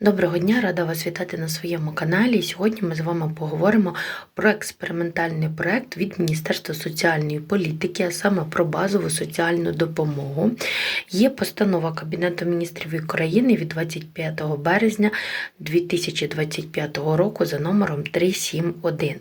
Доброго дня, рада вас вітати на своєму каналі. Сьогодні ми з вами поговоримо про експериментальний проект від Міністерства соціальної політики, а саме про базову соціальну допомогу. Є постанова Кабінету міністрів України від 25 березня 2025 року за номером 371.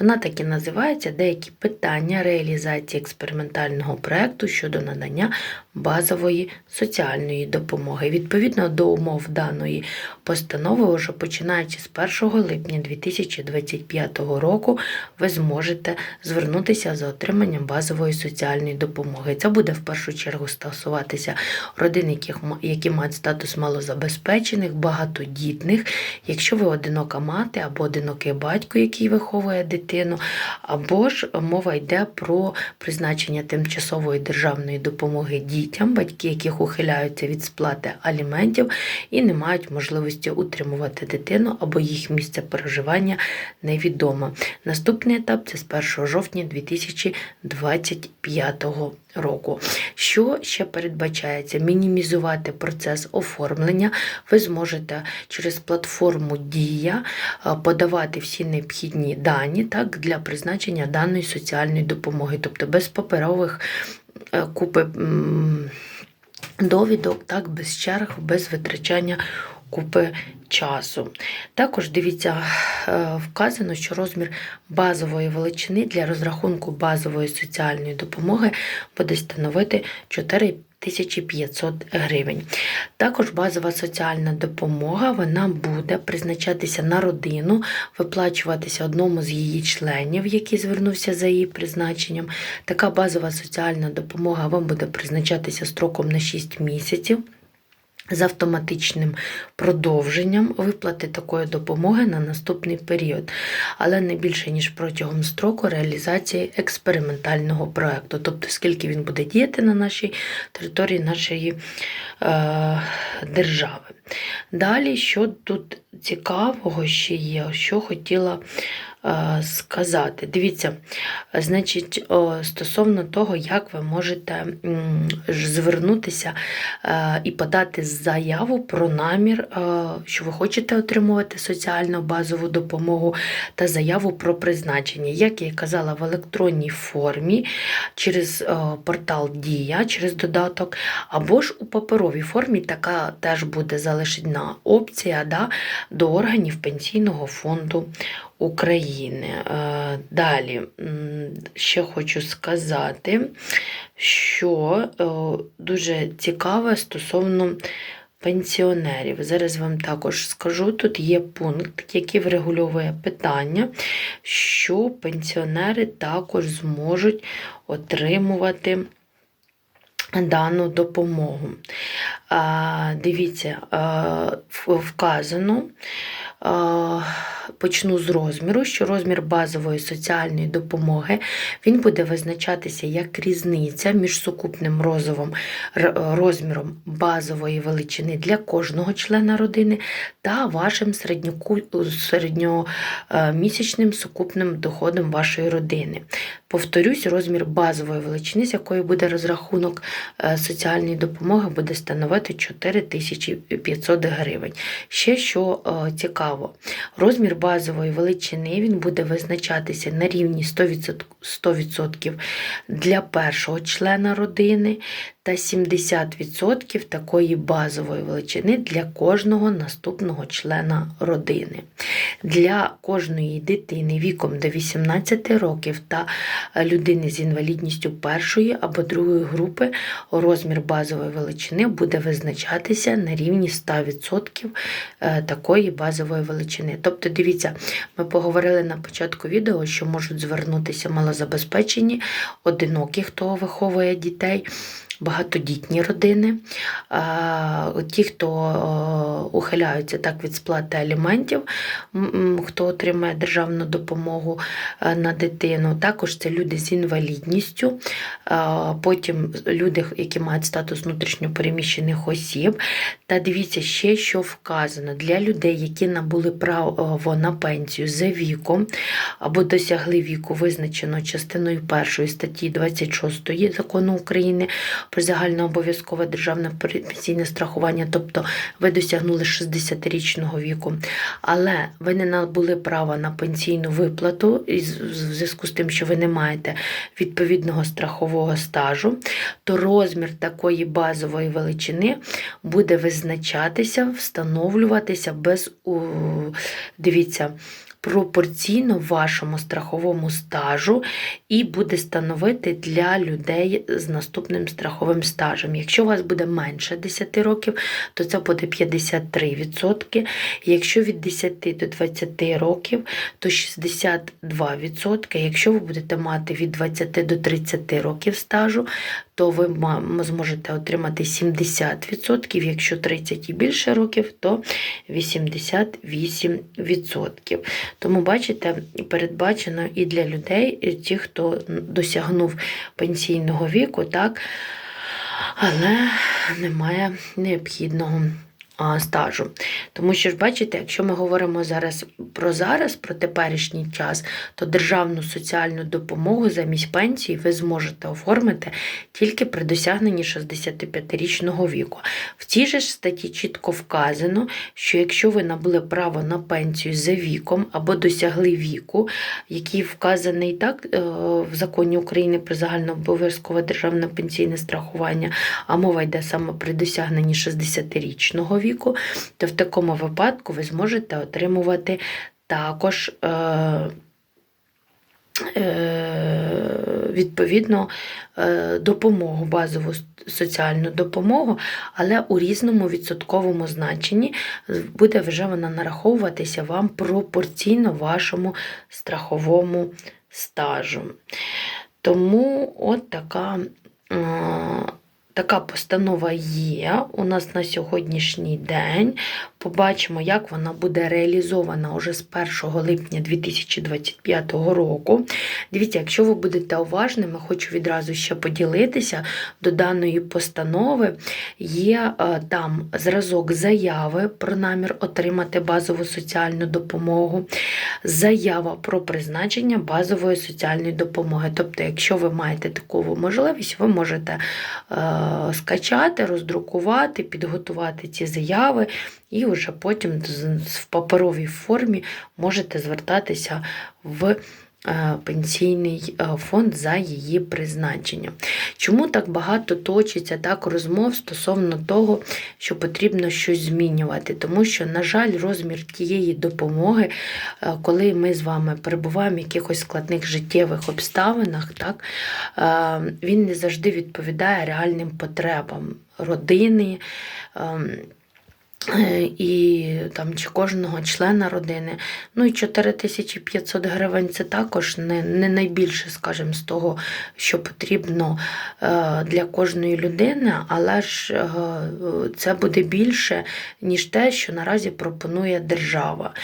Вона так і називається Деякі питання реалізації експериментального проекту щодо надання базової соціальної допомоги. Відповідно до умов даної постанови, вже починаючи з 1 липня 2025 року, ви зможете звернутися за отриманням базової соціальної допомоги. Це буде в першу чергу стосуватися родин, які мають статус малозабезпечених, багатодітних. Якщо ви одинока мати або одинокий батько, який виховує дитину, або ж мова йде про призначення тимчасової державної допомоги дітям, батьки, яких ухиляються від сплати аліментів і не мають можливості утримувати дитину або їх місце проживання невідомо. Наступний етап це з 1 жовтня 2025 року. Що ще передбачається? Мінімізувати процес оформлення. Ви зможете через платформу Дія подавати всі необхідні дані так, для призначення даної соціальної допомоги, тобто без паперових е, купи. довідок, так, без черг, без витрачання купи часу. Також дивіться, е, вказано, що розмір базової величини для розрахунку базової соціальної допомоги буде становити 4500 гривень. Також базова соціальна допомога вона буде призначатися на родину, виплачуватися одному з її членів, який звернувся за її призначенням. Така базова соціальна допомога вам буде призначатися строком на 6 місяців. З автоматичним продовженням виплати такої допомоги на наступний період, але не більше ніж протягом строку реалізації експериментального проекту, тобто скільки він буде діяти на нашій території нашої е, держави. Далі, що тут цікавого ще є, що хотіла сказати. Дивіться, значить, стосовно того, як ви можете звернутися е, і подати заяву про намір, е, що ви хочете отримувати соціальну базову допомогу та заяву про призначення. Як я і казала, в електронній формі через е, портал Дія, через додаток, або ж у паперовій формі така теж буде залишена опція да, до органів Пенсійного фонду України. Е, Далі ще хочу сказати, що е, дуже цікаве стосовно пенсіонерів. Зараз вам також скажу, тут є пункт, який врегульовує питання, що пенсіонери також зможуть отримувати дану допомогу. Дивіться, вказано. Почну з розміру, що розмір базової соціальної допомоги він буде визначатися як різниця між сукупним розовим розміром базової величини для кожного члена родини та вашим середньомісячним сукупним доходом вашої родини. Повторюсь, розмір базової величини, з якої буде розрахунок е, соціальної допомоги, буде становити 4500 гривень. Ще що е, цікаво, розмір базової величини він буде визначатися на рівні 100%, 100% для першого члена родини та 70% такої базової величини для кожного наступного члена родини. Для кожної дитини віком до 18 років та людини з інвалідністю першої або другої групи розмір базової величини буде визначатися на рівні 100% е, такої базової величини. Тобто, дивіться, ми поговорили на початку відео, що можуть звернутися малозабезпечені, одинокі, хто виховує дітей. Багатодітні родини, ті, хто ухиляються так від сплати аліментів, хто отримує державну допомогу е, на дитину. Також це люди з інвалідністю, потім люди, які мають статус внутрішньопереміщених осіб. Та дивіться ще, що вказано для людей, які набули право на пенсію за віком або досягли віку, визначено частиною першої статті 26 закону України про загальнообов'язкове державне пенсійне страхування, тобто ви досягнули 60-річного віку, але ви не набули права на пенсійну виплату в зв'язку з тим, що ви не маєте відповідного страхового стажу, то розмір такої базової величини буде визначатися, встановлюватися без дивіться. Пропорційно вашому страховому стажу і буде становити для людей з наступним страховим стажем. Якщо у вас буде менше 10 років, то це буде 53%. Якщо від 10 до 20 років, то 62%. Якщо ви будете мати від 20 до 30 років стажу, то ви зможете отримати 70%. Якщо 30 і більше років, то 88%. Тому, бачите, передбачено і для людей, і ті, хто досягнув пенсійного віку, так, але немає необхідного стажу. Тому що ж бачите, якщо ми говоримо зараз про зараз, про теперішній час, то державну соціальну допомогу замість пенсії ви зможете оформити тільки при досягненні 65-річного віку. В цій же ж статті чітко вказано, що якщо ви набули право на пенсію за віком або досягли віку, який вказаний так е, в законі України про загальнообов'язкове державне пенсійне страхування, а мова йде саме при досягненні 60-річного віку, то в такому випадку ви зможете отримувати також. Е, е, Відповідно, е, допомогу, базову соціальну допомогу, але у різному відсотковому значенні буде вже вона нараховуватися вам пропорційно вашому страховому стажу. Тому от така, е, така постанова є у нас на сьогоднішній день. Побачимо, як вона буде реалізована уже з 1 липня 2025 року. Дивіться, якщо ви будете уважними, хочу відразу ще поділитися до даної постанови. Є е, там зразок заяви про намір отримати базову соціальну допомогу, заява про призначення базової соціальної допомоги. Тобто, якщо ви маєте таку можливість, ви можете е, скачати, роздрукувати, підготувати ці заяви, і вже потім в паперовій формі можете звертатися в е, пенсійний е, фонд за її призначенням. Чому так багато точиться так розмов стосовно того, що потрібно щось змінювати? Тому що, на жаль, розмір тієї допомоги, е, коли ми з вами перебуваємо в якихось складних життєвих обставинах, так, е, він не завжди відповідає реальним потребам родини. Е, І там чи кожного члена родини. Ну і 4500 гривень це також не, не найбільше, скажімо, з того, що потрібно е, для кожної людини, але ж е, це буде більше, ніж те, що наразі пропонує держава.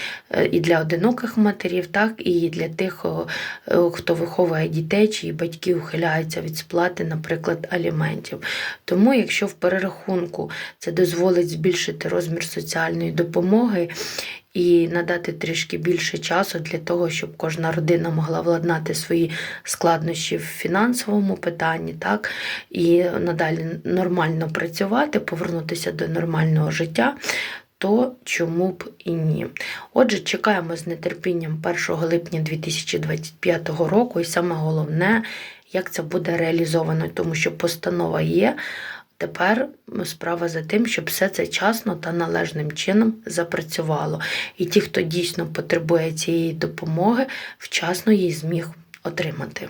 І для одиноких матерів, так і для тих, хто виховує дітей, чиї батьки ухиляються від сплати, наприклад, аліментів. Тому, якщо в перерахунку це дозволить збільшити розмір соціальної допомоги і надати трішки більше часу для того, щоб кожна родина могла владнати свої складнощі в фінансовому питанні, так, і надалі нормально працювати, повернутися до нормального життя. То чому б і ні? Отже, чекаємо з нетерпінням 1 липня 2025 року, і саме головне, як це буде реалізовано, тому що постанова є. Тепер справа за тим, щоб все це часно та належним чином запрацювало. І ті, хто дійсно потребує цієї допомоги, вчасно її зміг отримати.